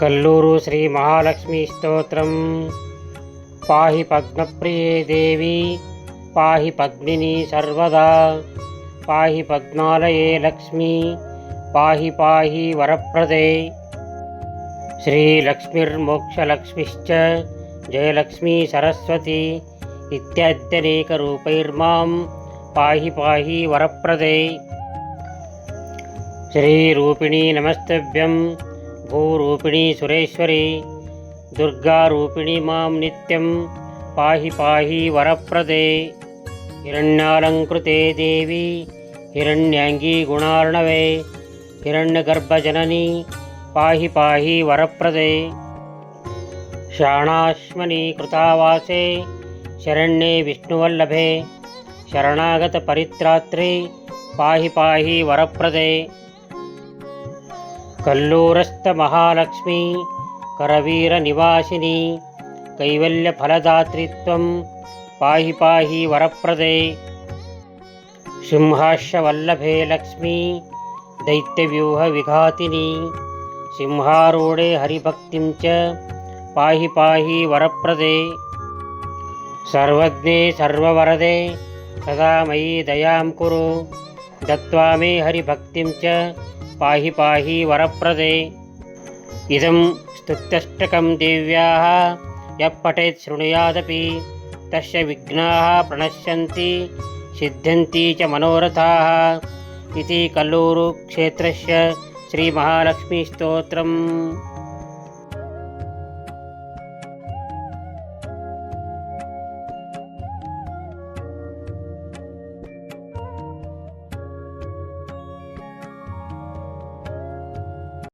కల్లూరు శ్రీ మహాలక్ష్మి స్తోత్రం. పాహి పద్మప్రియే దేవి పాహి పద్మిని సర్వదా పాహి పద్మాలయే లక్ష్మి పాహి పాహి వరప్రదే. శ్రీలక్ష్మిర్మోక్షలక్ష్మిశ్చ జయలక్ష్మీ సరస్వతి ఇత్యనేకరూపైర్మాం పాహి పాహి వరప్రదే. శ్రీరూపిణీ నమస్తభ్యం भूरूपिणी सुरेश्वरी दुर्गारूपिणी मां नित्यं पाहि पाहि वरप्रदे हिरण्यालङ्कृते देवी हिरण्याङ्गी गुणार्णवे हिरण्यगर्भजननी पाहि पाहि वरप्रदे शाणाश्मनि कृतावासे शरण्ये विष्णुवल्लभे शरणागतपरित्रात्रे पाहि पाहि वरप्रदे వరప్రదే కల్లూరస్థ మహాలక్ష్మి కరవీర నివాసిని కైవల్య ఫలదాత్రిత్వం పాహి పాహి వరప్రదే. సింహాశ్వల్లభే లక్ష్మి దైత్యవ్యూహ విఘాతిని సింహారూఢే హరిభక్తిం చ పాహి పాహి వరప్రదే. సర్వజ్ఞే సర్వవరదే సదా మయి దయాం పాహి పాహి వరప్రదే. ఇదం స్తుత్యష్టకం దేవ్యాः యపఠేత్ శృణుయాదపి తస్య విఘ్నా ప్రణశ్యంతి సిద్ధ్యంతి చ మనోరథా ఇది కల్లూరు క్షేత్రస్య శ్రీమహాలక్ష్మీస్తోత్రం